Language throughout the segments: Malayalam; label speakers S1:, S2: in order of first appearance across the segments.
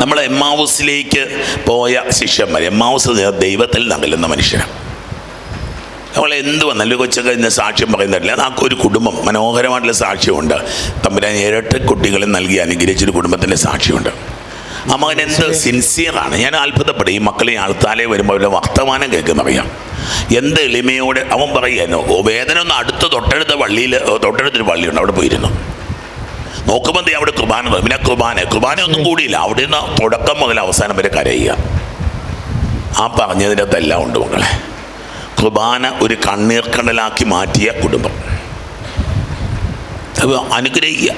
S1: നമ്മൾ എമ്മാവൂസിലേക്ക് പോയ ശിഷ്യന്മാർ. എമ്മാവൂസ് ദൈവത്തിൽ നകലുന്ന മനുഷ്യനാണ് നമ്മൾ എന്ത് വന്നാലും കൊച്ചൊക്കെ ഇന്ന് സാക്ഷ്യം പറയുന്നില്ല ആ ഒരു കുടുംബം. മനോഹരമായിട്ടുള്ള സാക്ഷ്യമുണ്ട്. തമ്പുരാൻ ഇരട്ട കുട്ടികളെ നൽകി അനുഗ്രഹിച്ചൊരു കുടുംബത്തിന്റെ സാക്ഷ്യമുണ്ട്. ആ മകൻ എന്ത് സിൻസിയറാണ് ഞാൻ അത്ഭുതപ്പെടും ഈ മക്കളെ ആൾത്താലെ വരുമ്പോൾ അവരുടെ വർത്തമാനം കേൾക്കുന്നറിയാം. എന്ത് എളിമയോടെ അവൻ പറയുന്നു വേദന ഒന്ന് അടുത്ത് തൊട്ടടുത്ത പള്ളിയിൽ തൊട്ടടുത്തൊരു പള്ളിയുണ്ട് അവിടെ പോയിരുന്നു. നോക്കുമ്പോൾ ദേ അവിടെ കുർബാന. പിന്നെ കുർബാന. കുർബാന ഒന്നും കൂടിയില്ല. അവിടെ നിന്ന് തുടക്കം മുതൽ അവസാനം വരെ കരയുക. ആ പറഞ്ഞതിന്റെ അകത്തെല്ലാം ഉണ്ട് മക്കളെ. കുർബാന ഒരു കണ്ണീർ കണ്ടലാക്കി മാറ്റിയ കുടുംബം. അപ്പോൾ അനുഗ്രഹിക്കുക.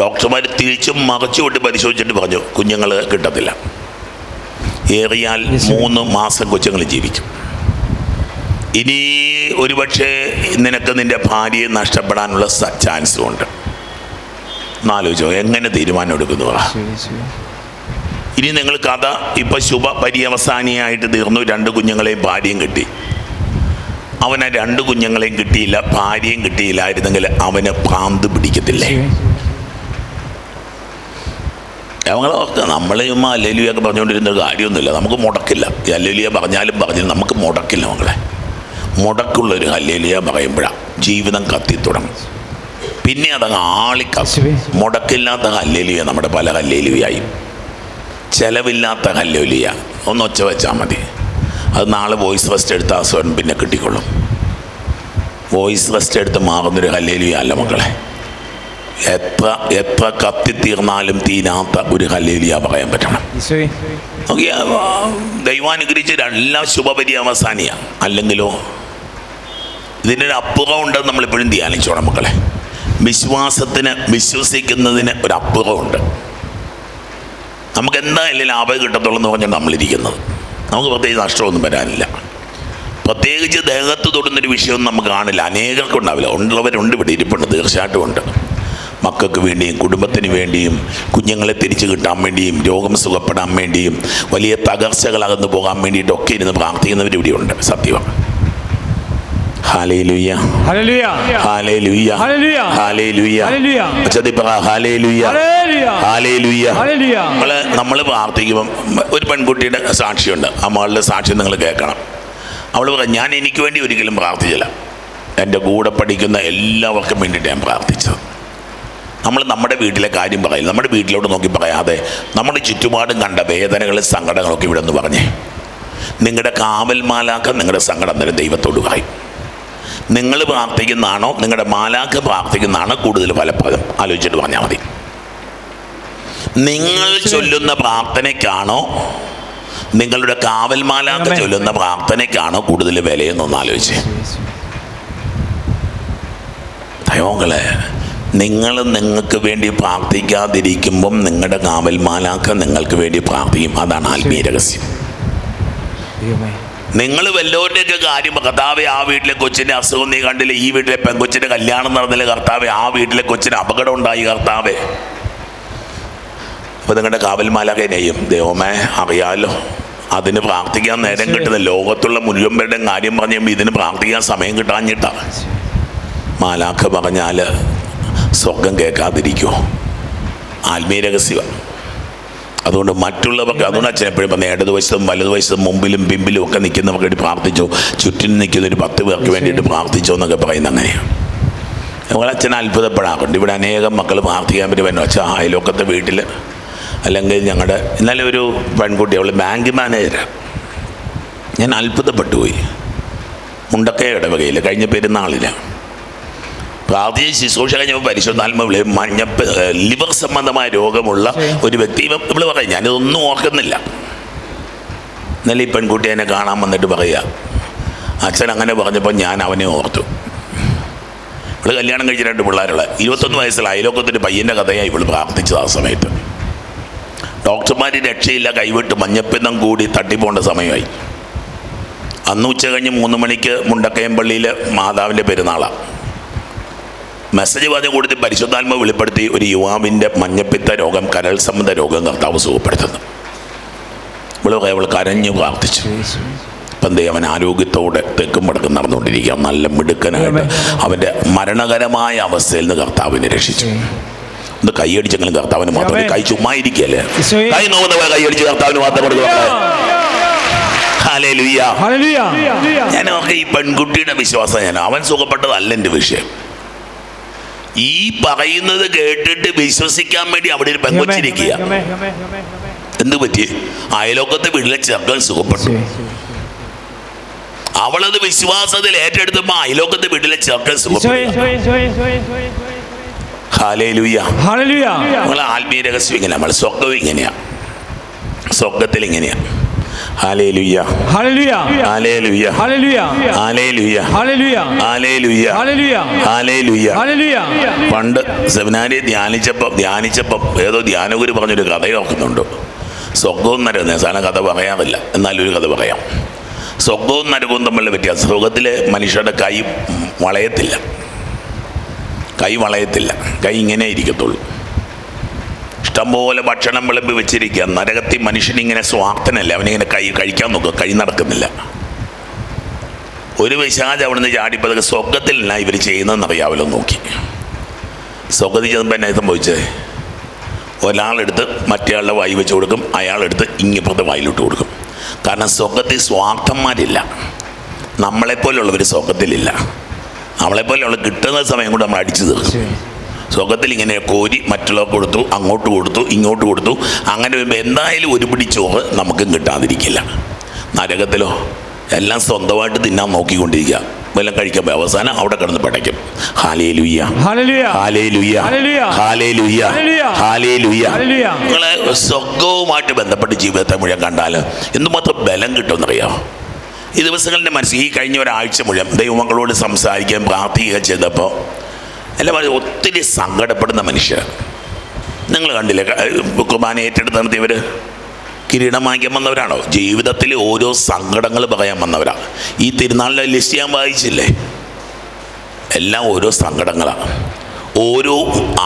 S1: ഡോക്ടർമാർ തിരിച്ചും മറച്ചു വിട്ട് പരിശോധിച്ചിട്ട് പറഞ്ഞു കുഞ്ഞുങ്ങൾ കിട്ടത്തില്ല. ഏറിയാൽ മൂന്ന് മാസം കൊച്ചുങ്ങൾ ജീവിക്കും. ഇനി ഒരുപക്ഷെ നിനക്ക് നിന്റെ ഭാര്യയെ നഷ്ടപ്പെടാനുള്ള ചാൻസും ഉണ്ട്. എന്നാലോചിച്ചോ എങ്ങനെ തീരുമാനം എടുക്കുന്നു? ഇനി നിങ്ങൾ കഥ ഇപ്പം ശുഭ പര്യവസാനിയായിട്ട് തീർന്നു. രണ്ട് കുഞ്ഞുങ്ങളെയും ഭാര്യയും കിട്ടി. അവന് രണ്ട് കുഞ്ഞുങ്ങളെയും കിട്ടിയില്ല ഭാര്യയും കിട്ടിയില്ലായിരുന്നെങ്കിൽ അവന് ഭ്രാന്ത് പിടിക്കത്തില്ലേ? ഞങ്ങളൊക്കെ നമ്മൾ ചുമ്മാ അല്ലേലിയൊക്കെ പറഞ്ഞുകൊണ്ടിരുന്ന കാര്യമൊന്നുമില്ല. നമുക്ക് മുടക്കില്ല. ഈ അല്ലേലിയ പറഞ്ഞാലും പറഞ്ഞാലും നമുക്ക് മുടക്കില്ല മകളെ മുടക്കുള്ളൊരു അല്ലേലിയ പറയുമ്പോഴാണ് ജീവിതം കത്തി തുടങ്ങും. പിന്നെ അതങ്ങ് ആളിക്കത്തും മുടക്കില്ലാത്ത കല്ലേലിയ നമ്മുടെ പല കല്ലേലിയായി. ചെലവില്ലാത്ത കല്ലേലിയ. ഒന്ന് ഒച്ച വെച്ചാൽ മതി. അത് നാളെ വോയിസ് റെസ്റ്റ് എടുത്ത ആ സ്വരം പിന്നെ കിട്ടിക്കൊള്ളും. വോയിസ് റെസ്റ്റ് എടുത്ത് മാറുന്നൊരു കല്ലേലിയ അല്ല മക്കളെ. എത്ര എത്ര കത്തിത്തീർന്നാലും തീരാത്ത ഒരു കല്ലേലിയ പറയാൻ പറ്റണം. നോക്കിയ ദൈവാനുഗ്രഹിച്ച ശുഭപരി അവസാനിയാണ് അല്ലെങ്കിലോ ഇതിന്റെ ഒരു അപ്പുറം ഉണ്ടെന്ന് നമ്മളെപ്പോഴും ധ്യാനിച്ചോണം മക്കളെ. വിശ്വാസത്തിന് വിശ്വസിക്കുന്നതിന് ഒരു അപ്പുറമുണ്ട് നമുക്ക് എന്തായാലും ലാഭം കിട്ടത്തുള്ളൂ എന്ന് പറഞ്ഞാൽ നമ്മളിരിക്കുന്നത്. നമുക്ക് പ്രത്യേകിച്ച് നഷ്ടമൊന്നും വരാനില്ല. പ്രത്യേകിച്ച് ദേഹത്ത് തൊടുന്നൊരു വിഷയമൊന്നും നമുക്ക് കാണില്ല. അനേകർക്കുണ്ടാവില്ല. ഉള്ളവരുണ്ട് ഇവിടെ ഇരിപ്പുണ്ട് തീർച്ചയായിട്ടും ഉണ്ട്. മക്കൾക്ക് വേണ്ടിയും കുടുംബത്തിന് വേണ്ടിയും കുഞ്ഞുങ്ങളെ തിരിച്ചു കിട്ടാൻ വേണ്ടിയും രോഗം സുഖപ്പെടാൻ വേണ്ടിയും വലിയ തകർച്ചകൾ അകന്നു പോകാൻ വേണ്ടിയിട്ടൊക്കെ ഇരുന്ന് പ്രാർത്ഥിക്കുന്നവരിവിടെയുണ്ട്. സത്യമാണ്. നമ്മൾ പ്രാർത്ഥിക്കുമ്പം ഒരു പെൺകുട്ടിയുടെ സാക്ഷിയുണ്ട്. ആ മകളുടെ സാക്ഷി നിങ്ങൾ കേൾക്കണം. അവൾ പറയാം ഞാൻ എനിക്ക് വേണ്ടി ഒരിക്കലും പ്രാർത്ഥിച്ചില്ല. എന്റെ കൂടെ പഠിക്കുന്ന എല്ലാവർക്കും വേണ്ടിയിട്ട് ഞാൻ പ്രാർത്ഥിച്ചത്. നമ്മൾ നമ്മുടെ വീട്ടിലെ കാര്യം പറയില്ല. നമ്മുടെ വീട്ടിലോട്ട് നോക്കി പറയാതെ നമ്മുടെ ചുറ്റുപാടും കണ്ട വേദനകളും സങ്കടങ്ങളൊക്കെ ഇവിടെ നിന്ന് പറഞ്ഞേ നിങ്ങളുടെ കാവൽ മാലാക്ക നിങ്ങളുടെ സങ്കടം തന്നെ ദൈവത്തോട് പറയും. നിങ്ങൾ പ്രാർത്ഥിക്കുന്നതാണോ? നിങ്ങളുടെ മാലാഖ പ്രാർത്ഥിക്കുന്നതാണോ? കൂടുതൽ ഫലപ്രദം. ആലോചിച്ചിട്ട് പറഞ്ഞാൽ മതി. നിങ്ങൾ ചൊല്ലുന്ന പ്രാർത്ഥനയ്ക്കാണോ? നിങ്ങളുടെ കാവൽ മാലാഖ ചൊല്ലുന്ന പ്രാർത്ഥനയ്ക്കാണോ കൂടുതൽ വിലയെന്നൊന്ന് ആലോചിച്ച്. ദൈവങ്ങളെ നിങ്ങൾ നിങ്ങൾക്ക് വേണ്ടി പ്രാർത്ഥിക്കാതിരിക്കുമ്പം നിങ്ങളുടെ കാവൽ മാലാഖ നിങ്ങൾക്ക് വേണ്ടി പ്രാർത്ഥിക്കും. അതാണ് ആത്മീയ രഹസ്യം. നിങ്ങൾ വല്ലവരുടെയൊക്കെ കാര്യം കർത്താവെ ആ വീട്ടിലെ കൊച്ചിന്റെ അസുഖം നീ കണ്ടില്ല? ഈ വീട്ടിലെ പെൺകൊച്ചിന്റെ കല്യാണം നടന്നില്ല? കർത്താവെ ആ വീട്ടിലെ കൊച്ചിന് അപകടം ഉണ്ടായി കർത്താവെ. അപ്പോൾ നിങ്ങളുടെ കാവൽമാലൊക്കെ നെയ്യും ദൈവമേ അറിയാലോ. അതിന് പ്രാർത്ഥിക്കാൻ നേരം കിട്ടുന്ന ലോകത്തുള്ള മുഴുവൻ കാര്യം പറഞ്ഞു കഴിയുമ്പോൾ ഇതിന് പ്രാർത്ഥിക്കാൻ സമയം കിട്ടാഞ്ഞിട്ടാ. മാലാഖ പറഞ്ഞാൽ സ്വർഗം കേൾക്കാതിരിക്കുമോ ആത്മീയ രഹസ്യമാണ് അതുകൊണ്ട് മറ്റുള്ളവർക്ക് അതുകൊണ്ട് അച്ഛൻ എപ്പോഴും പറഞ്ഞ ഇടതുവശത്തും വലതുവശത്തും മുമ്പിലും പിമ്പിലും ഒക്കെ നിൽക്കുന്നവർക്ക് വേണ്ടി പ്രാർത്ഥിച്ചു ചുറ്റിനും നിൽക്കുന്ന ഒരു പത്ത് പേർക്ക് വേണ്ടിയിട്ട് പ്രാർത്ഥിച്ചോ എന്നൊക്കെ പറയുന്നത് അങ്ങനെയാണ് അതുപോലെ അച്ഛൻ അത്ഭുതപ്പെടാറുണ്ട്. ഇവിടെ അനേകം മക്കൾ പ്രാർത്ഥിക്കാൻ പറ്റും അച്ഛൻ വെച്ചാൽ അയലോക്കത്തെ വീട്ടിൽ അല്ലെങ്കിൽ ഞങ്ങളുടെ ഇന്നലെ ഒരു പെൺകുട്ടി അവൾ ബാങ്ക് മാനേജറാണ് ഞാൻ അത്ഭുതപ്പെട്ടു പോയി മുണ്ടക്കയ ഇടവകയിൽ കഴിഞ്ഞ പെരുന്നാളിലാണ് പ്രാർത്ഥിക ശുശ്രൂഷ കഴിഞ്ഞപ്പോൾ പരിശുദ്ധാത്മാവിളെ മഞ്ഞപ്പ് ലിവർ സംബന്ധമായ രോഗമുള്ള ഒരു വ്യക്തി ഇവ ഇവൾ പറയും ഞാനിതൊന്നും ഓർക്കുന്നില്ല. ഇന്നലെ ഈ പെൺകുട്ടി എന്നെ കാണാൻ വന്നിട്ട് പറയുക അച്ഛൻ അങ്ങനെ പറഞ്ഞപ്പോൾ ഞാൻ അവനെ ഓർത്തു. ഇവൾ കല്യാണം കഴിച്ച രണ്ട് പിള്ളേരുള്ള ഇരുപത്തൊന്ന് വയസ്സിൽ അയലോക്കത്തിന്റെ പയ്യന്റെ കഥയായി ഇവൾ പ്രാർത്ഥിച്ചത് ആ സമയത്ത്. ഡോക്ടർമാർ രക്ഷയില്ല കൈവിട്ട് മഞ്ഞപ്പിന്നം കൂടി തട്ടിപ്പോണ്ട സമയമായി. അന്ന് ഉച്ച കഴിഞ്ഞ് മൂന്ന് മണിക്ക് മുണ്ടക്കയം പള്ളിയിലെ മാതാവിന്റെ പെരുന്നാളാണ് മെസ്സേജ് പറഞ്ഞ കൊടുത്ത് പരിശുദ്ധാത്മ വെളിപ്പെടുത്തി ഒരു യുവാവിന്റെ മഞ്ഞപ്പിത്ത രോഗം കരൾ സംബന്ധ രോഗം കർത്താവ് സുഖപ്പെടുത്തുന്നു. ഇവൾ അവൾ കരഞ്ഞു പ്രാർത്ഥിച്ചു. എന്തേ അവൻ ആരോഗ്യത്തോടെ തെക്കും വടക്കും നടന്നുകൊണ്ടിരിക്കുക നല്ല മിടുക്കനായിട്ട് അവന്റെ മരണകരമായ അവസ്ഥയിൽ നിന്ന് കർത്താവിനെ രക്ഷിച്ചു. ഒന്ന് കൈയടിച്ചെങ്കിലും കർത്താവിന് മാത്രം. കൈ ചുമ്മാ ഇരിക്കല്ലേ
S2: ഈശോയെ.
S1: കൈ നോക്കുന്നവ കൈയടിച്ച് കർത്താവിന് മാത്രം കൊടുക്കുക ഞാൻ ഓർക്കെ ഈ പെൺകുട്ടിയുടെ വിശ്വാസം ഞാൻ. അവൻ സുഖപ്പെട്ടതല്ല എന്റെ വിഷയം. ഈ പറയുന്നത് കേട്ടിട്ട് വിശ്വസിക്കാൻ വേണ്ടി അവിടെ ഒരു പെങ്കൊച്ചിരിക്കുക. എന്ത് പറ്റി? അയലോക്കത്തെ വീട്ടിലെ ചെറുക്കൻ സുഖപ്പെട്ടു. അവളത് വിശ്വാസത്തിൽ ഏറ്റെടുത്തപ്പോ അയലോക്കത്തെ വീട്ടിലെ ചെറുക്കൻ സുഖപ്പെട്ടു. ആത്മീയ രഹസ്യം ഇങ്ങനെ നമ്മൾ സ്വർഗം ഇങ്ങനെയാ. സ്വർഗത്തിൽ ഇങ്ങനെയാ. പണ്ട് സെമിനാരി ധ്യാനിച്ചപ്പം ധ്യാനിച്ചപ്പം ഏതോ ധ്യാനഗുരു പറഞ്ഞൊരു കഥ ഓർക്കുന്നുണ്ട് സ്വർഗവും നരകം സാധനം കഥ പറയാറില്ല ഒരു കഥ പറയാം സ്വർഗവും നരകവും തമ്മിലുള്ള വ്യത്യാസം സ്വർഗത്തിലെ മനുഷ്യരുടെ കൈ വളയത്തില്ല കൈ വളയത്തില്ല കൈ ഇങ്ങനെ ഇരിക്കത്തുള്ളൂ ഇഷ്ടംപോലെ ഭക്ഷണം വിളമ്പി വെച്ചിരിക്കുക നരകത്തിൽ മനുഷ്യനിങ്ങനെ സ്വാർത്ഥനല്ല? അവനിങ്ങനെ കൈ കഴിക്കാൻ നോക്കുക കൈ നടക്കുന്നില്ല. ഒരു വിശാജ് അവിടുന്ന് ചാടിപ്പതൊക്കെ സ്വർഗത്തിലല്ല ഇവർ ചെയ്യുന്നതെന്ന് അറിയാമല്ലോ നോക്കി. സ്വർഗത്തിൽ ചെന്നപ്പോൾ എന്നെ സംഭവിച്ചത് ഒരാളെടുത്ത് മറ്റേയാളുടെ വായി വെച്ച് കൊടുക്കും. അയാളെടുത്ത് ഇങ്ങിപ്പുറത്തെ വായിലിട്ട് കൊടുക്കും. കാരണം സ്വർഗത്തിൽ സ്വാർത്ഥന്മാരില്ല. നമ്മളെപ്പോലുള്ളവർ സ്വർഗത്തിലില്ല. നമ്മളെപ്പോലുള്ള കിട്ടുന്ന സമയം കൊണ്ട് നമ്മൾ അടിച്ചു തീർക്കും. സ്വർഗത്തിൽ ഇങ്ങനെ കോരി മറ്റുള്ളവർ കൊടുത്തു അങ്ങോട്ട് കൊടുത്തു ഇങ്ങോട്ട് കൊടുത്തു. അങ്ങനെ വരുമ്പോൾ എന്തായാലും ഒരു പിടി ചോറ് നമുക്കും കിട്ടാതിരിക്കില്ല. നരകത്തിലോ എല്ലാം സ്വന്തമായിട്ട് തിന്നാൻ നോക്കിക്കൊണ്ടിരിക്കുക. വല്ലതും പോയി. അവസാനം അവിടെ കിടന്ന് പടയ്ക്കും. ഹാലേ ലുയ്യ ഹാലേ ലുയ്യ. ഹാലേ ലുയ്യ. ഹാലേ ലുയ്യ നിങ്ങളെ സ്വർഗവുമായിട്ട് ബന്ധപ്പെട്ട് ജീവിതത്തെ മുഴുവൻ കണ്ടാൽ എന്തുമാത്രം ബലം കിട്ടുമെന്നറിയാമോ ഈ ദിവസങ്ങളുടെ മനസ്സിൽ ഈ കഴിഞ്ഞ ഒരാഴ്ച മുഴുവൻ ദൈവമക്കളോട് സംസാരിക്കാൻ പ്രാർത്ഥിക്കുക ചെയ്തപ്പോൾ എല്ലാവരും ഒത്തിരി സങ്കടപ്പെടുന്ന മനുഷ്യർ. നിങ്ങൾ കണ്ടില്ലേ കുർബാന ഏറ്റെടുത്ത് നടത്തിയവർ കിരീടം വാങ്ങിക്കാൻ വന്നവരാണോ? ജീവിതത്തിൽ ഓരോ സങ്കടങ്ങൾ പറയാൻ വന്നവരാണ് ഈ തിരുനാളിലെ ലിസ്റ്റ് ഞാൻ വായിച്ചില്ലേ? എല്ലാം ഓരോ സങ്കടങ്ങളാണ് ഓരോ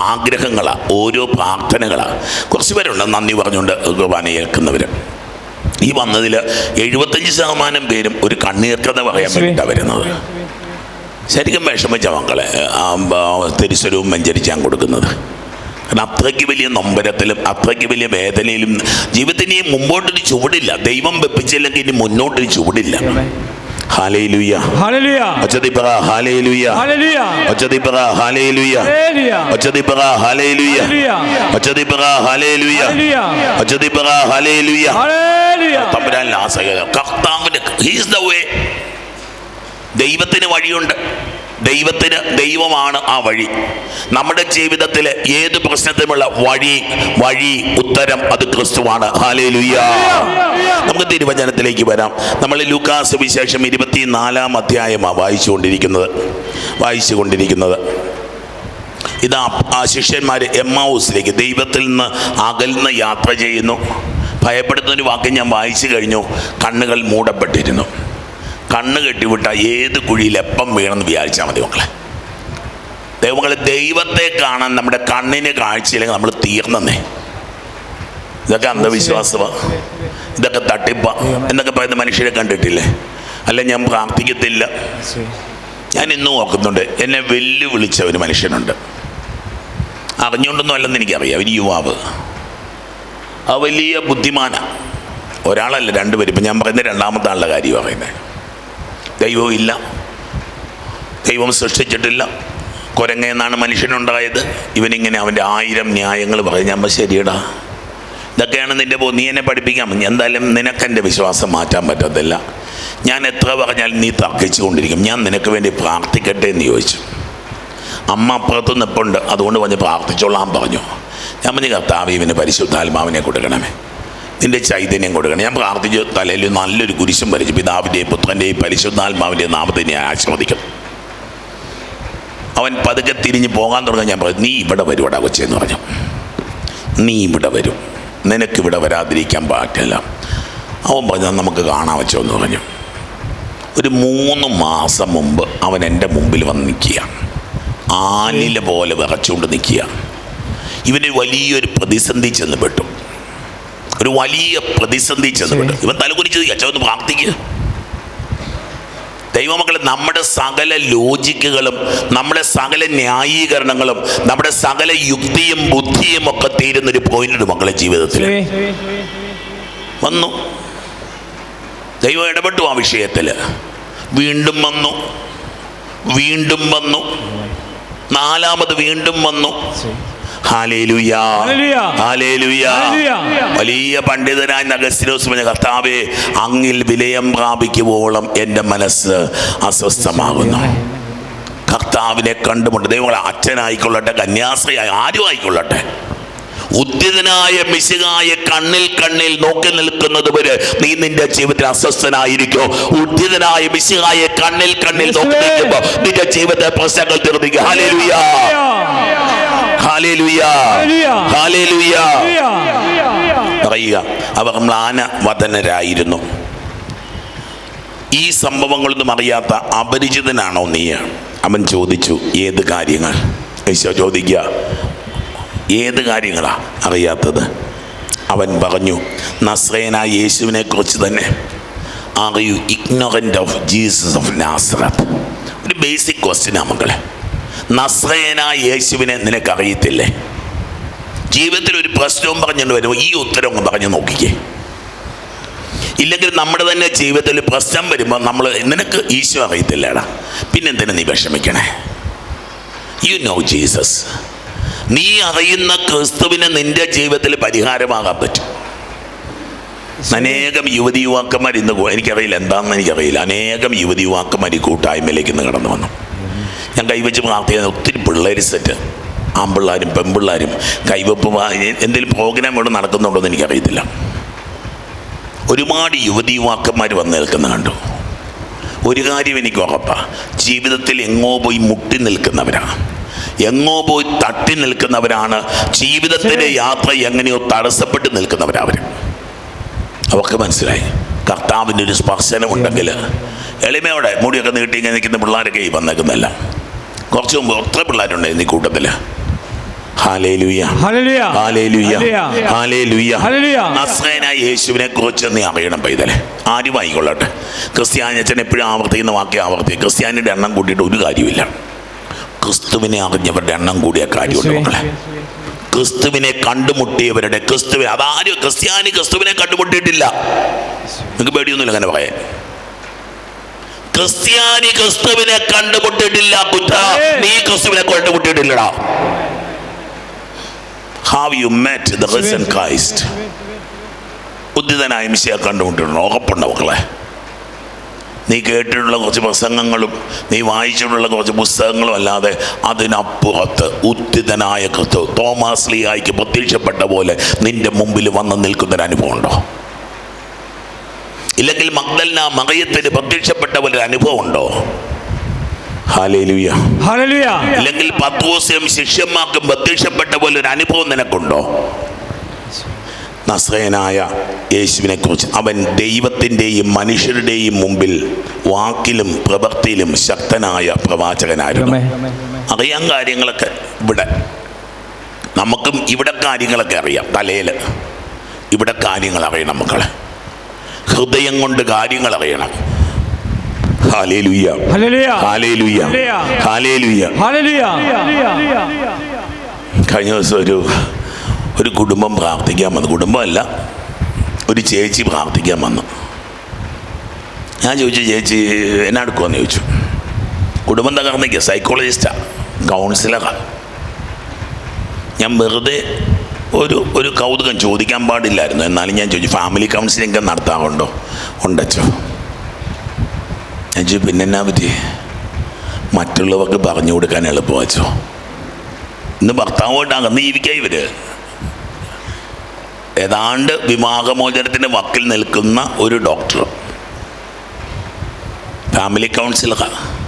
S1: ആഗ്രഹങ്ങളാണ് ഓരോ പ്രാർത്ഥനകളാണ് കുറച്ച് പേരുണ്ട് നന്ദി പറഞ്ഞുകൊണ്ട് കുർബാന ഏൽക്കുന്നവർ ഈ വന്നതിൽ എഴുപത്തഞ്ച് ശതമാനം പേരും ഒരു കണ്ണീർക്കഥ പറയാൻ വേണ്ടിയിട്ടാണ് വരുന്നത്. ശരിക്കും വിഷമിച്ച മക്കളെ. തിരുസ്വരവും വെഞ്ചരിച്ചാൻ കൊടുക്കുന്നത്. കാരണം അത്രയ്ക്ക് വലിയ നൊമ്പരത്തിലും അത്രയ്ക്ക് വലിയ വേദനയിലും ജീവിതത്തിന് ഇനി മുമ്പോട്ടൊരു ചുവടില്ല. ദൈവം വെപ്പിച്ചില്ലെങ്കിൽ ഇനി മുന്നോട്ടൊരു ചുവടില്ല. ഹാലേലുയ്യ ദൈവത്തിന് വഴിയുണ്ട്. ദൈവത്തിന് ദൈവമാണ് ആ വഴി. നമ്മുടെ ജീവിതത്തിൽ ഏത് പ്രശ്നത്തിനുമുള്ള വഴി വഴി ഉത്തരം അത് ക്രിസ്തുവാണ്. നമുക്ക് തിരുവചനത്തിലേക്ക് വരാം. നമ്മൾ ലൂക്കാസ് വിശേഷം ഇരുപത്തിനാലാം അധ്യായമാണ് വായിച്ചുകൊണ്ടിരിക്കുന്നത്. വായിച്ചുകൊണ്ടിരിക്കുന്നത്. ഇതാ ആ ശിഷ്യന്മാർ എം ഹൗസിലേക്ക് ദൈവത്തിൽ നിന്ന് അകൽന്ന് യാത്ര ചെയ്യുന്നു. ഭയപ്പെടുത്തുന്ന ഒരു വാക്ക് ഞാൻ വായിച്ചു കഴിഞ്ഞു. കണ്ണുകൾ മൂടപ്പെട്ടിരുന്നു. കണ്ണ് കെട്ടിവിട്ട ഏത് കുഴിയിൽ എപ്പം വീണെന്ന് വിചാരിച്ചാൽ മതി മക്കളെ. ദൈവങ്ങളെ ദൈവത്തെ കാണാൻ നമ്മുടെ കണ്ണിന് കാഴ്ചയില്ലെങ്കിൽ നമ്മൾ തീർന്നേ ഇതൊക്കെ അന്ധവിശ്വാസമാണ് ഇതൊക്കെ തട്ടിപ്പ. എന്നൊക്കെ പറയുന്ന മനുഷ്യരെ കണ്ടിട്ടില്ലേ? അല്ല ഞാൻ പ്രാർത്ഥിക്കത്തില്ല. ഞാൻ ഇന്നും ഓർക്കുന്നുണ്ട് എന്നെ വെല്ലുവിളിച്ച ഒരു മനുഷ്യനുണ്ട്. അറിഞ്ഞുകൊണ്ടൊന്നും അല്ലെന്ന് എനിക്കറിയാം ഒരു യുവാവ്. ആ വലിയ ബുദ്ധിമാന. ഒരാളല്ല രണ്ടുപേരും. ഇപ്പം ഞാൻ പറയുന്ന രണ്ടാമത്തെ ആളുടെ കാര്യം പറയുന്നത്. ദൈവവും ഇല്ല. ദൈവം സൃഷ്ടിച്ചിട്ടില്ല. കുരങ്ങയെന്നാണ് മനുഷ്യനുണ്ടായത്. ഇവനിങ്ങനെ അവന്റെ ആയിരം ന്യായങ്ങൾ പറയും ഞാൻ ശരിയടാ. ഇതൊക്കെയാണ് നിന്റെ പോ നീ എന്നെ പഠിപ്പിക്കാം. എന്തായാലും നിനക്കെന്റെ വിശ്വാസം മാറ്റാൻ പറ്റത്തില്ല. ഞാൻ എത്ര പറഞ്ഞാൽ നീ തർക്കിച്ചു കൊണ്ടിരിക്കും ഞാൻ നിനക്ക് വേണ്ടി പ്രാർത്ഥിക്കട്ടെ എന്ന് ചോദിച്ചു. അമ്മ അപ്പുറത്ത് നിൽപ്പുണ്ട് അതുകൊണ്ട് പറഞ്ഞ് പ്രാർത്ഥിച്ചോളാം പറഞ്ഞു. ഞാൻ പറഞ്ഞു കർത്താവ് ഇവന് പരിശുദ്ധാത്മാവിനെ കൊടുക്കണമേ. നിന്റെ ചൈതന്യം കൊടുക്കണം. ഞാൻ പ്രാർത്ഥിച്ചു തലയിൽ നല്ലൊരു കുരിശും വരച്ചു പിതാവിന്റെയും പുത്രന്റെയും പരിശുദ്ധാത്മാവിന്റെയും നാമത്തെ ഞാൻ ആസ്വദിക്കുന്നു അവൻ പതുക്കെ തിരിഞ്ഞ് പോകാൻ തുടങ്ങാൻ ഞാൻ പറഞ്ഞു നീ ഇവിടെ വരുവടാ കൊച്ചെന്ന് പറഞ്ഞു. നീ ഇവിടെ വരും. നിനക്ക് ഇവിടെ വരാതിരിക്കാൻ പാടില്ല. അവൻ പറഞ്ഞു നമുക്ക് കാണാൻ വെച്ചോ എന്ന് പറഞ്ഞു. ഒരു മൂന്ന് മാസം മുമ്പ് അവൻ എന്റെ മുമ്പിൽ വന്ന് നിൽക്കുക. ആലില പോലെ വിറച്ചുകൊണ്ട് നിൽക്കുക. ഇവന് വലിയൊരു പ്രതിസന്ധി ചെന്ന് പെട്ടു. ഒരു വലിയ പ്രതിസന്ധി ചെന്നുകൊണ്ട്. ഇവൻ തലകുനിച്ച് അച്ഛൻ പ്രാർത്ഥിക്കുക ദൈവമക്കളെ നമ്മുടെ സകല ലോജിക്കുകളും നമ്മുടെ സകല ന്യായീകരണങ്ങളും നമ്മുടെ സകല യുക്തിയും ബുദ്ധിയും ഒക്കെ തീരുന്നൊരു പോയിന്റ് മക്കളെ ജീവിതത്തിൽ. വന്നു. ദൈവം ഇടപെട്ടു ആ വിഷയത്തിൽ വീണ്ടും വന്നു. വീണ്ടും വന്നു. നാലാമത് വീണ്ടും വന്നു. വലിയ പണ്ഡിതനായ നഗസ്റ്റിനോസ് പറഞ്ഞ കർത്താവെ അങ്ങിൽ വിലയം പ്രാപിക്കുവോളം എന്റെ മനസ്സ് അസ്വസ്ഥമാകുന്നു. കർത്താവിനെ കണ്ടുമുണ്ട് ദൈവങ്ങളെ അച്ഛനായിക്കൊള്ളട്ടെ കന്യാസ്ത്രീയായി ആരും ആയിക്കൊള്ളട്ടെ ഉദ്യതനായ മിശികായ കണ്ണിൽ കണ്ണിൽ നോക്കി നിൽക്കുന്നത് വരെ നീ നിന്റെ ജീവിതത്തിൽ അസ്വസ്ഥനായിരിക്കോ? ഉദ്യതനായ മിശികായ കണ്ണിൽ കണ്ണിൽ നോക്കി നിൽക്കുമ്പോ നിന്റെ ജീവിതത്തെ പ്രശ്നങ്ങൾ ഹാലേലുയാ. പറയുക അവർ മ്ലാന വതനരായിരുന്നു. ഈ സംഭവങ്ങളൊന്നും അറിയാത്ത അപരിചിതനാണോ നീ? അവൻ ചോദിച്ചു ഏത് കാര്യങ്ങൾ? യേശോ ചോദിക്കുക ഏത് കാര്യങ്ങളാ അറിയാത്തത്? അവൻ പറഞ്ഞു നസ്രേനായ യേശുവിനെ കുറിച്ച് തന്നെ. Are you ignorant of Jesus of Nazareth ഒരു ബേസിക് ക്വസ്റ്റ്യനാണ് മക്കളെ. നസ്രേനായ യേശുവിനെ നിനക്കറിയത്തില്ലേ? ജീവിതത്തിൽ ഒരു പ്രശ്നവും പറഞ്ഞു വരുമ്പോൾ ഈ ഉത്തരം ഒന്ന് പറഞ്ഞു നോക്കിക്കേ. ഇല്ലെങ്കിൽ നമ്മുടെ തന്നെ ജീവിതത്തിൽ പ്രശ്നം വരുമ്പോൾ നമ്മൾ നിനക്ക് ഈശോ അറിയത്തില്ലേടാ. പിന്നെന്തിനു നീ വിഷമിക്കണേ? യു നോ ജീസസ് നീ അറിയുന്ന ക്രിസ്തുവിനെ നിന്റെ ജീവിതത്തിൽ പരിഹാരമാകാൻ പറ്റും. അനേകം യുവതി യുവാക്കന്മാർ ഇന്ന് എനിക്കറിയില്ല. എന്താണെന്ന് എനിക്കറിയില്ല. അനേകം യുവതി യുവാക്കന്മാർ ഈ കൂട്ടായ്മയിലേക്ക് ഇന്ന് കടന്നു വന്നു. ഞാൻ കൈവച്ച് പ്രാർത്ഥിക്കുന്ന. ഒത്തിരി പിള്ളേർ സെറ്റ് ആമ്പിള്ളാരും പെൺപിള്ളാരും കൈവപ്പ് എന്തെങ്കിലും പ്രോഗ്രാം ഇവിടെ നടക്കുന്നുണ്ടോ എന്ന് എനിക്കറിയത്തില്ല. ഒരുപാട് യുവതി യുവാക്കന്മാർ വന്ന് നിൽക്കുന്ന കണ്ടു ഒരു കാര്യം എനിക്ക് ഉറപ്പാണ് ജീവിതത്തിൽ എങ്ങോ പോയി മുട്ടി നിൽക്കുന്നവരാണ് എങ്ങോ പോയി തട്ടി നിൽക്കുന്നവരാണ്. ജീവിതത്തിലെ യാത്ര എങ്ങനെയോ തടസ്സപ്പെട്ട് നിൽക്കുന്നവരവർ അവർക്ക് മനസ്സിലായി. കർത്താവിന്റെ ഒരു സ്പർശനമുണ്ടെങ്കിൽ എളിമയോടെ മുടിയൊക്കെ നീട്ടി ഇങ്ങനെ നിൽക്കുന്ന പിള്ളേരൊക്കെ ഈ വന്നേക്കുന്നല്ല കുറച്ച് മുമ്പ് ഒത്ര പിള്ളേരുണ്ടായിരുന്നു ഈ കൂട്ടത്തിൽ. യേശുവിനെ കുറിച്ച് നീ അറിയണം പൈതലെ. ആരും ആയിക്കൊള്ളട്ടെ ക്രിസ്ത്യാനിയച്ചൻ എപ്പോഴും ആവർത്തിക്കുന്ന വാക്യം ആവർത്തി. ക്രിസ്ത്യാനിയുടെ എണ്ണം കൂട്ടിയിട്ട് ഒരു കാര്യമില്ല ക്രിസ്തുവിനെ അറിഞ്ഞവരുടെ എണ്ണം കൂടിയ കാര്യമുണ്ട് മക്കളെ. ക്രിസ്തുവിനെ കണ്ടുമുട്ടിയവരുടെ ക്രിസ്തുവിനെ അതാരും ക്രിസ്ത്യാനി ക്രിസ്തുവിനെ കണ്ടുമുട്ടിയിട്ടില്ല. നിങ്ങൾക്ക് പേടിയൊന്നുമില്ല അങ്ങനെ പറയാൻ. ക്രിസ്ത്യാനി ക്രിസ്തുവിനെ കണ്ടുമുട്ടിയിട്ടില്ല കുറ്റ നീ ക്രിസ്തുവിനെ കണ്ടുമുട്ടിയിട്ടില്ലടാ. Have you met the risen Christ ഉദ്ധിതനായ മിശയെ കണ്ടുമുട്ടിട്ടുണ്ട് ഉറപ്പുണ്ട് മക്കളെ. നീ കേട്ടിട്ടുള്ള കുറച്ച് പ്രസംഗങ്ങളും നീ വായിച്ചിട്ടുള്ള കുറച്ച് പുസ്തകങ്ങളും അല്ലാതെ അതിനപ്പുറത്ത് ഉദ്ധിതനായ ക്രിസ്തു തോമാസ് ലിയായിക്ക് പ്രത്യക്ഷപ്പെട്ട പോലെ നിന്റെ മുമ്പിൽ വന്ന് നിൽക്കുന്നൊരു അനുഭവം ഉണ്ടോ ഇല്ലെങ്കിൽ മഗ്ദലിന മകയത്തിന് പ്രത്യക്ഷപ്പെട്ട പോലെ ഒരു അനുഭവം ഉണ്ടോ? ഇല്ലെങ്കിൽ പത്ത് ദിവസം ശിഷ്യന്മാർക്കും പ്രത്യക്ഷപ്പെട്ട പോലെ ഒരു അനുഭവം നിനക്കുണ്ടോ? നസ്രയനായ യേശുവിനെ കുറിച്ച് അവൻ ദൈവത്തിന്റെയും മനുഷ്യരുടെയും മുമ്പിൽ വാക്കിലും പ്രവൃത്തിയിലും ശക്തനായ പ്രവാചകനായിരുന്നു. അറിയാൻ കാര്യങ്ങളൊക്കെ ഇവിടെ. നമുക്കും ഇവിടെ കാര്യങ്ങളൊക്കെ അറിയാം. തലയിൽ ഇവിടെ കാര്യങ്ങൾ അറിയണം മക്കളെ. ഹൃദയം കൊണ്ട് കാര്യങ്ങൾ അറിയണം. കഴിഞ്ഞ ദിവസം ഒരു ഒരു കുടുംബം പ്രാർത്ഥിക്കാൻ വന്നു. കുടുംബമല്ല ഒരു ചേച്ചി പ്രാർത്ഥിക്കാൻ വന്നു. ഞാൻ ചോദിച്ചു ചേച്ചി എന്നാ എടുക്കുമെന്ന് ചോദിച്ചു. കുടുംബം തകർന്നിക്കുക സൈക്കോളജിസ്റ്റാണ് കൗൺസിലറാണ് ഞാൻ വെറുതെ ഒരു ഒരു കൗതുകം ചോദിക്കാൻ പാടില്ലായിരുന്നു. എന്നാലും ഞാൻ ചോദിച്ചു ഫാമിലി കൗൺസിലിംഗ് നടത്താറുണ്ടോ? ഉണ്ടച്ചോ. ഞാൻ ചോദിച്ചു പിന്നെ എന്നാ പറ്റി? മറ്റുള്ളവർക്ക് പറഞ്ഞു കൊടുക്കാൻ എളുപ്പമാച്ചോ ഇന്ന് ഭർത്താവുമായിട്ട് അകന്ന് ജീവിക്കുക ഇവർ. ഏതാണ്ട് വിവാഹമോചനത്തിന്റെ വക്കിൽ നിൽക്കുന്ന ഒരു ഡോക്ടർ. ഫാമിലി കൗൺസിലറാണ്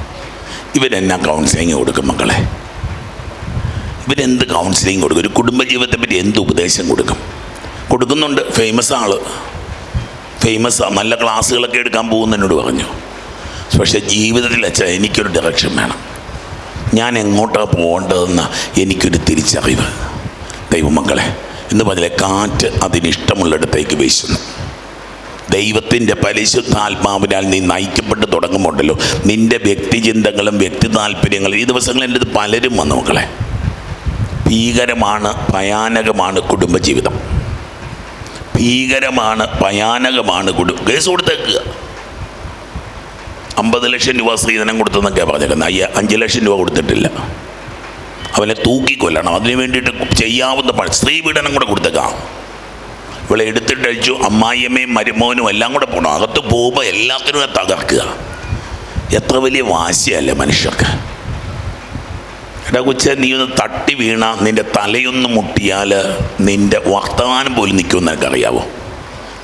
S1: ഇവരെന്നാ കൗൺസിലിംഗ് കൊടുക്കും മക്കളെ? ഇവരെന്ത് കൗൺസിലിംഗ് കൊടുക്കും? ഒരു കുടുംബജീവിതത്തെ പറ്റി എന്ത് ഉപദേശം കൊടുക്കും? കൊടുക്കുന്നുണ്ട്. ഫേമസ് ആൾ ഫേമസ് നല്ല ക്ലാസ്സുകളൊക്കെ എടുക്കാൻ പോകുന്നതിനോട് പറഞ്ഞു. പക്ഷേ ജീവിതത്തിൽ അച്ഛ എനിക്കൊരു ഡയറക്ഷൻ വേണം. ഞാൻ എങ്ങോട്ടാണ് പോകേണ്ടതെന്ന് എനിക്കൊരു തിരിച്ചറിവ്. ദൈവമക്കളെ എന്ന് പറഞ്ഞാൽ കാറ്റ് അതിനിഷ്ടമുള്ളിടത്തേക്ക് വീശുന്നു. ദൈവത്തിന്റെ പരിശുദ്ധാത്മാവിനാൽ നീ നയിക്കപ്പെട്ട് തുടങ്ങുമ്പോണ്ടല്ലോ. നിന്റെ വ്യക്തിചിന്തകളും വ്യക്തി താല്പര്യങ്ങളും ഈ ദിവസങ്ങളിൽ എന്റെ പലരും വന്നു മക്കളെ. ഭീകരമാണ് ഭയാനകമാണ് കുടുംബജീവിതം. ഭീകരമാണ് ഭയാനകമാണ് കുടുംബ കേസ് കൊടുത്തേക്കുക അമ്പത് ലക്ഷം രൂപ സ്ത്രീധനം കൊടുത്തെന്നൊക്കെയാണ് പറഞ്ഞേക്കുന്നത്. അയ്യ അഞ്ച് ലക്ഷം രൂപ കൊടുത്തിട്ടില്ല. അവനെ തൂക്കിക്കൊല്ലണം അതിനു വേണ്ടിയിട്ട് ചെയ്യാവുന്ന പണി സ്ത്രീ പീഡനം കൂടെ കൊടുത്തേക്കാം. ഇവളെ എടുത്തിട്ടഴിച്ചു അമ്മായിയമ്മയും മരുമോനും എല്ലാം കൂടെ പോകണം അകത്ത് പോകുമ്പോൾ എല്ലാത്തിനും തകർക്കുക. എത്ര വലിയ വാശിയല്ലേ മനുഷ്യർക്ക്. എടാ കൊച്ച നീ ഒന്ന് തട്ടി വീണ നിന്റെ തലയൊന്ന് മുട്ടിയാൽ നിന്റെ വർത്തമാനം പോലും നിൽക്കുമെന്ന് എനിക്കറിയാവോ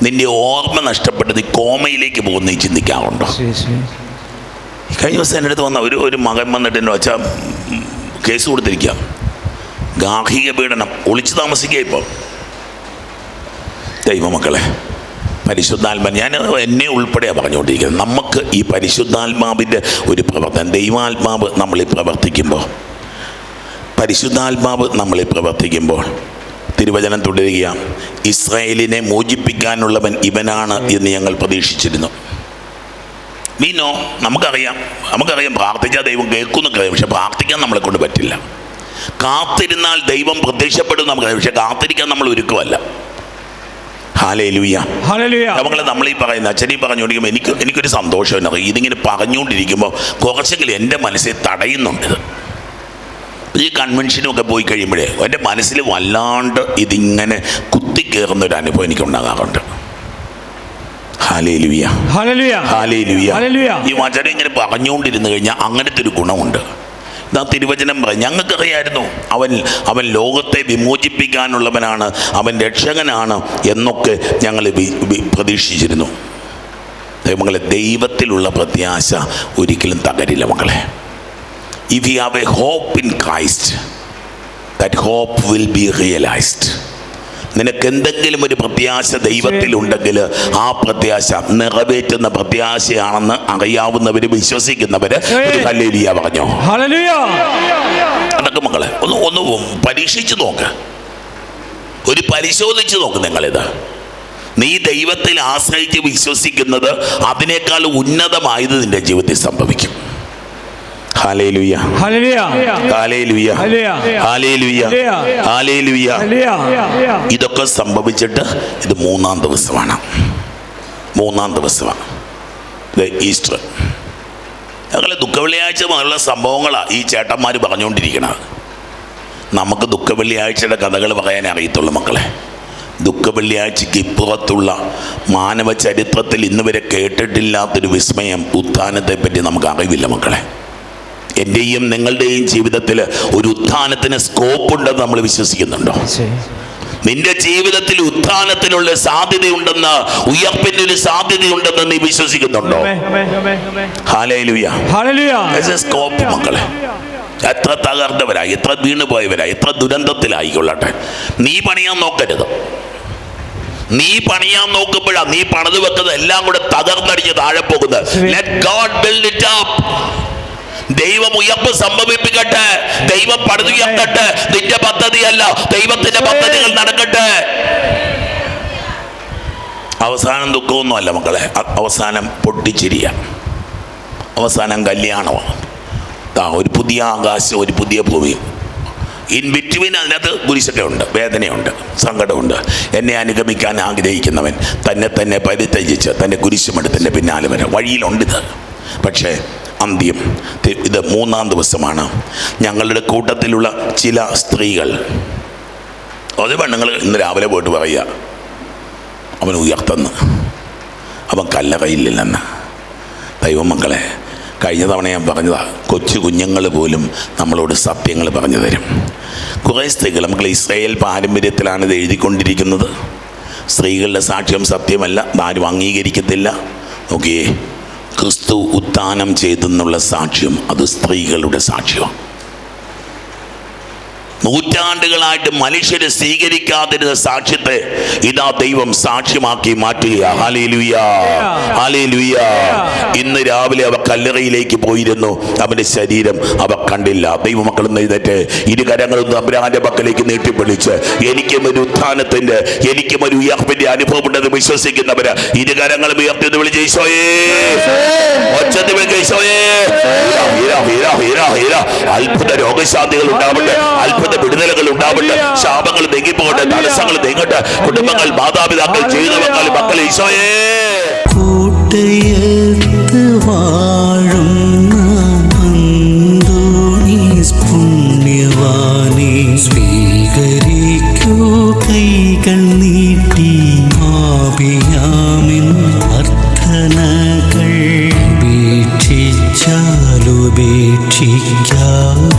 S1: നിന്റെ ഓർമ്മ നഷ്ടപ്പെട്ട് നീ കോമയിലേക്ക് പോകുന്ന നീ ചിന്തിക്കാറുണ്ടോ? കഴിഞ്ഞ ദിവസം എന്റെ അടുത്ത് വന്ന ഒരു ഒരു മകൻ വന്നിട്ട് എന്റെ വച്ചാൽ കേസ് കൊടുത്തിരിക്കുക ഗാർഹിക പീഡനം. ഒളിച്ചു താമസിക്കുക ഇപ്പം. ദൈവമക്കളെ പരിശുദ്ധാത്മ ഞാൻ എന്നെ ഉൾപ്പെടെയാണ് പറഞ്ഞുകൊണ്ടിരിക്കുന്നത്. നമുക്ക് ഈ പരിശുദ്ധാത്മാവിന്റെ ഒരു പ്രവർത്തനം ദൈവാത്മാവ് നമ്മളിൽ പ്രവർത്തിക്കുമ്പോൾ പരിശുദ്ധാത്മാവ് നമ്മളിൽ പ്രവർത്തിക്കുമ്പോൾ തിരുവചനം തുടരുക ഇസ്രായേലിനെ മോചിപ്പിക്കാനുള്ളവൻ ഇവനാണ് എന്ന് ഞങ്ങൾ പ്രതീക്ഷിച്ചിരുന്നു. മീനോ നമുക്കറിയാം. നമുക്കറിയാം പ്രാർത്ഥിച്ചാൽ ദൈവം കേൾക്കുന്നൊക്കെ പക്ഷെ പ്രാർത്ഥിക്കാൻ നമ്മളെ കൊണ്ട് പറ്റില്ല. കാത്തിരുന്നാൽ ദൈവം പ്രത്യക്ഷപ്പെടും നമുക്കറിയാം പക്ഷെ കാത്തിരിക്കാൻ നമ്മൾ ഒരുക്കുമല്ല നമ്മളെ നമ്മൾ ഈ പറയുന്ന അച്ഛനീ പറഞ്ഞുകൊണ്ടിരിക്കുമ്പോൾ എനിക്ക് എനിക്കൊരു സന്തോഷം. എന്നറിയാം ഇതിങ്ങനെ പറഞ്ഞുകൊണ്ടിരിക്കുമ്പോൾ കുറച്ചെങ്കിലും എന്റെ മനസ്സിൽ തടയുന്നുണ്ട് ഇത്. ഈ കൺവെൻഷനൊക്കെ പോയി കഴിയുമ്പോഴേ എന്റെ മനസ്സിൽ വല്ലാണ്ട് ഇതിങ്ങനെ കുത്തിക്കേറുന്ന ഒരു അനുഭവം എനിക്ക് ഉണ്ടാകാറുണ്ട് ഈ വചനം ഇങ്ങനെ പറഞ്ഞുകൊണ്ടിരുന്നു കഴിഞ്ഞാൽ അങ്ങനത്തെ ഒരു ഗുണമുണ്ട്. ഇതാ തിരുവചനം പറയും ഞങ്ങൾക്കറിയായിരുന്നു അവൻ അവൻ ലോകത്തെ വിമോചിപ്പിക്കാനുള്ളവനാണ് അവൻ രക്ഷകനാണ് എന്നൊക്കെ ഞങ്ങൾ പ്രതീക്ഷിച്ചിരുന്നു. മകളെ ദൈവത്തിലുള്ള പ്രത്യാശ ഒരിക്കലും തകരില്ല മക്കളെ. If you have a hope in Christ that hope will be realised നിനക്ക് എന്തെങ്കിലും ഒരു പ്രത്യാശ ദൈവത്തിലുണ്ടെങ്കിൽ ആ പ്രത്യാശ നിറവേറ്റുന്ന പ്രത്യാശയാണെന്ന് അറിയാവുന്നവര് വിശ്വസിക്കുന്നവര് ഒരു പറഞ്ഞു. അതൊക്കെ മക്കളെ ഒന്ന് ഒന്ന് പരീക്ഷിച്ചു നോക്ക്. ഒരു പരിശോധിച്ചു നോക്ക് നിങ്ങളിത്. നീ ദൈവത്തിൽ ആശ്രയിച്ച് വിശ്വസിക്കുന്നത് അതിനേക്കാൾ ഉന്നതമായത് നിന്റെ ജീവിതത്തിൽ സംഭവിക്കും. ഇതൊക്കെ സംഭവിച്ചിട്ട് ഇത് മൂന്നാം ദിവസമാണ്. മൂന്നാം ദിവസമാണ്. ഇത് ഈസ്റ്റർ. ഞങ്ങൾ ദുഃഖവെള്ളിയാഴ്ച മുതലുള്ള സംഭവങ്ങളാണ് ഈ ചേട്ടന്മാർ പറഞ്ഞുകൊണ്ടിരിക്കുന്നത് നമുക്ക് ദുഃഖവെള്ളിയാഴ്ചയുടെ കഥകൾ പറയാൻ അറിയത്തുള്ളൂ മക്കളെ. ദുഃഖവെള്ളിയാഴ്ചയ്ക്ക് ഇപ്പുറത്തുള്ള മാനവ ചരിത്രത്തിൽ ഇന്നുവരെ കേട്ടിട്ടില്ലാത്തൊരു വിസ്മയം ഉത്ഥാനത്തെപ്പറ്റി നമുക്ക് അറിവില്ല മക്കളെ. എന്റെയും നിങ്ങളുടെയും ജീവിതത്തിൽ ഒരു ഉത്ഥാനത്തിന് സ്കോപ്പ് ഉണ്ടെന്ന് നമ്മൾ വിശ്വസിക്കുന്നുണ്ടോ? നിന്റെ ജീവിതത്തിൽ ഉത്ഥാനത്തിനുള്ള സാധ്യതയുണ്ടെന്ന് ഉയർപ്പിന്റെ ഒരു സാധ്യതയുണ്ടെന്ന് നീ വിശ്വസിക്കുന്നുണ്ടോ? സ്കോപ്പ് മക്കളെ. എത്ര തകർന്നവരായി എത്ര വീണുപോയവരായി എത്ര ദുരന്തത്തിലായിക്കൊള്ളട്ടെ. നീ പണിയാൻ നോക്കരുത്. നീ പണിയാൻ നോക്കുമ്പോഴാ നീ പണിത് വെക്കുന്നത് എല്ലാം കൂടെ തകർന്നടിഞ്ഞ് താഴെ പോകുന്നത്. Let God build it up ദൈവം ഉയർപ്പ് സംഭവിപ്പിക്കട്ടെ. ദൈവം പണിതുയർത്തട്ടെ നിന്റെ പദ്ധതിയല്ല ദൈവത്തിന്റെ പദ്ധതികൾ നടക്കട്ടെ. അവസാനം ദുഃഖമൊന്നുമല്ല മക്കളെ. അവസാനം പൊട്ടിച്ചിരിയ. അവസാനം കല്യാണമാണ്. ആ ഒരു പുതിയ ആകാശം ഒരു പുതിയ ഭൂമി ഇൻ ബിറ്റ്വീൻ അതിനകത്ത് കുരിശൊക്കെ ഉണ്ട് വേദനയുണ്ട് സങ്കടമുണ്ട്. എന്നെ അനുഗമിക്കാൻ ആഗ്രഹിക്കുന്നവൻ തന്നെ തന്നെ പരിത്യജിച്ച് തന്റെ കുരിശുമെടുത്തിന്റെ പിന്നാലെ വരെ. വഴിയിലുണ്ടിത്. പക്ഷേ അന്ത്യം. ഇത് മൂന്നാം ദിവസമാണ്. ഞങ്ങളുടെ കൂട്ടത്തിലുള്ള ചില സ്ത്രീകൾ. അത് പെണ്ണുങ്ങൾ ഇന്ന് രാവിലെ പോയിട്ട് പറയുക. അവൻ ഉയർത്തുന്നു. അവൻ കല്ല കല്ലറയില്ലെന്ന് ദൈവമക്കളെ കഴിഞ്ഞ തവണ ഞാൻ പറഞ്ഞതാ കൊച്ചു കുഞ്ഞുങ്ങൾ പോലും നമ്മളോട് സത്യങ്ങൾ പറഞ്ഞു തരും. കുറേ സ്ത്രീകൾ നമുക്ക് ഇസ്രയേൽ പാരമ്പര്യത്തിലാണ് ഇത് എഴുതിക്കൊണ്ടിരിക്കുന്നത്. സ്ത്രീകളുടെ സാക്ഷ്യം സത്യമല്ല ആരും അംഗീകരിക്കത്തില്ല. നോക്കിയേ ക്രിസ്തു ഉത്ഥാനം ചെയ്തെന്നുള്ള സാക്ഷ്യം അത് സ്ത്രീകളുടെ സാക്ഷ്യമാണ് നൂറ്റാണ്ടുകളായിട്ട് മനുഷ്യര് സ്വീകരിക്കാതിരുന്ന സാക്ഷ്യത്തെ ഇതാ ദൈവം സാക്ഷ്യമാക്കി മാറ്റുക ഹാലേലുയ ഹാലേലുയ ഇന്ന് രാവിലെ അവ കല്ലറയിലേക്ക് പോയിരുന്നു. അവന്റെ ശരീരം അവ കണ്ടില്ല. ദൈവമക്കൾ എഴുന്നേറ്റ് ഇരു കരങ്ങളും തമ്പുരാന്റെ പക്കലേക്ക് നീട്ടിപ്പിടിച്ച് എനിക്കും ഒരു ഉത്ഥാനത്തിന്റെ എനിക്കും ഒരു ഉയർപ്പിന്റെ അനുഭവം ഉണ്ടെന്ന് വിശ്വസിക്കുന്നവര് ഇരു കരങ്ങൾ ഉയർത്തി വിളിച്ച് ഒച്ചത്തിൽ. അത്ഭുത രോഗശാന്തികൾ ഉണ്ടാവട്ടെ. അത്ഭുത വിടുതലുകൾ ഉണ്ടാവട്ടെ ശാപങ്ങൾ നീങ്ങിപ്പോകട്ടെ തടസ്സങ്ങൾ നീങ്ങട്ടെ കുടുംബങ്ങൾ മാതാപിതാക്കൾ ജീവിതമക്കൾ മക്കൾ ഈശോയേ.
S3: കൂട്ടയത്ത് അന്തോണീസ് പുണ്യവാനെ സ്വീകരിക്കൂ കൈകൾ നീട്ടി ആപിയാമിൻ പ്രാർത്ഥനകൾ വീക്ഷിച്ചാലുപേക്ഷിക്കാതെ